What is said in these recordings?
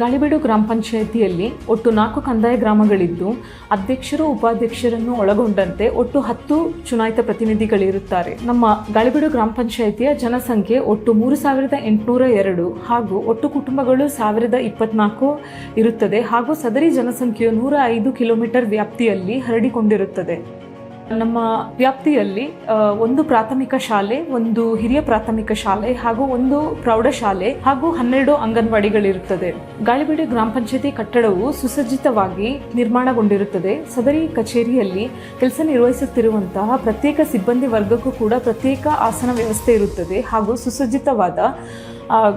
ಗಾಳಿಬೀಡು ಗ್ರಾಮ ಪಂಚಾಯಿತಿಯಲ್ಲಿ ಒಟ್ಟು ನಾಲ್ಕು ಕಂದಾಯ ಗ್ರಾಮಗಳಿದ್ದು, ಅಧ್ಯಕ್ಷರು ಉಪಾಧ್ಯಕ್ಷರನ್ನು ಒಳಗೊಂಡಂತೆ ಒಟ್ಟು ಹತ್ತು ಚುನಾಯಿತ ಪ್ರತಿನಿಧಿಗಳಿರುತ್ತಾರೆ. ನಮ್ಮ ಗಾಳಿಬೀಡು ಗ್ರಾಮ ಪಂಚಾಯಿತಿಯ ಜನಸಂಖ್ಯೆ ಒಟ್ಟು ಮೂರು ಸಾವಿರದ ಎಂಟುನೂರ ಎರಡು ಹಾಗೂ ಒಟ್ಟು ಕುಟುಂಬಗಳು ಸಾವಿರದ ಇಪ್ಪತ್ನಾಲ್ಕು ಇರುತ್ತದೆ ಹಾಗೂ ಸದರಿ ಜನಸಂಖ್ಯೆಯು ನೂರ ಐದು ಕಿಲೋಮೀಟರ್ ವ್ಯಾಪ್ತಿಯಲ್ಲಿ ಹರಡಿಕೊಂಡಿರುತ್ತದೆ. ನಮ್ಮ ವ್ಯಾಪ್ತಿಯಲ್ಲಿ ಒಂದು ಪ್ರಾಥಮಿಕ ಶಾಲೆ, ಒಂದು ಹಿರಿಯ ಪ್ರಾಥಮಿಕ ಶಾಲೆ ಹಾಗೂ ಒಂದು ಪ್ರೌಢಶಾಲೆ ಹಾಗೂ ಹನ್ನೆರಡು ಅಂಗನವಾಡಿಗಳಿರುತ್ತದೆ. ಗಾಳಿಬೀಡು ಗ್ರಾಮ ಪಂಚಾಯತಿ ಕಟ್ಟಡವು ಸುಸಜ್ಜಿತವಾಗಿ ನಿರ್ಮಾಣಗೊಂಡಿರುತ್ತದೆ. ಸದರಿ ಕಚೇರಿಯಲ್ಲಿ ಕೆಲಸ ನಿರ್ವಹಿಸುತ್ತಿರುವಂತಹ ಪ್ರತ್ಯೇಕ ಸಿಬ್ಬಂದಿ ವರ್ಗಕ್ಕೂ ಕೂಡ ಪ್ರತ್ಯೇಕ ಆಸನ ವ್ಯವಸ್ಥೆ ಇರುತ್ತದೆ ಹಾಗೂ ಸುಸಜ್ಜಿತವಾದ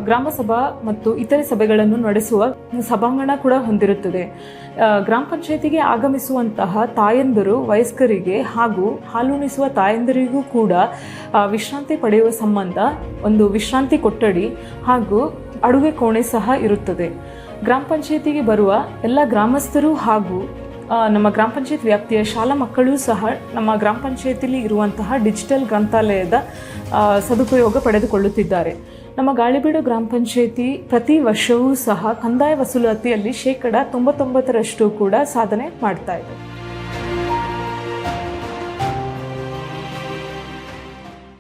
ಗ್ರಾಮ ಸಭಾ ಮತ್ತು ಇತರೆ ಸಭೆಗಳನ್ನು ನಡೆಸುವ ಸಭಾಂಗಣ ಕೂಡ ಹೊಂದಿರುತ್ತದೆ. ಗ್ರಾಮ ಪಂಚಾಯತಿಗೆ ಆಗಮಿಸುವಂತಹ ತಾಯಂದಿರು, ವಯಸ್ಕರಿಗೆ ಹಾಗೂ ಹಾಲುಣಿಸುವ ತಾಯಂದಿರಿಗೂ ಕೂಡ ವಿಶ್ರಾಂತಿ ಪಡೆಯುವ ಸಂಬಂಧ ಒಂದು ವಿಶ್ರಾಂತಿ ಕೊಠಡಿ ಹಾಗೂ ಅಡುಗೆ ಕೋಣೆ ಸಹ ಇರುತ್ತದೆ. ಗ್ರಾಮ ಪಂಚಾಯತಿಗೆ ಬರುವ ಎಲ್ಲ ಗ್ರಾಮಸ್ಥರು ಹಾಗೂ ನಮ್ಮ ಗ್ರಾಮ ಪಂಚಾಯತ್ ವ್ಯಾಪ್ತಿಯ ಶಾಲಾ ಮಕ್ಕಳು ಸಹ ನಮ್ಮ ಗ್ರಾಮ ಪಂಚಾಯತಿಲಿ ಇರುವಂತಹ ಡಿಜಿಟಲ್ ಗ್ರಂಥಾಲಯದ ಸದುಪಯೋಗ ಪಡೆದುಕೊಳ್ಳುತ್ತಿದ್ದಾರೆ. ನಮ್ಮ ಗಾಳಿಬೀಡು ಗ್ರಾಮ ಪಂಚಾಯತಿ ಪ್ರತಿ ವರ್ಷವೂ ಸಹ ಕಂದಾಯ ವಸೂಲಾತಿಯಲ್ಲಿ ಶೇಕಡ ತೊಂಬತ್ತೊಂಬತ್ತರಷ್ಟು ಕೂಡ ಸಾಧನೆ ಮಾಡ್ತಾ ಇದೆ.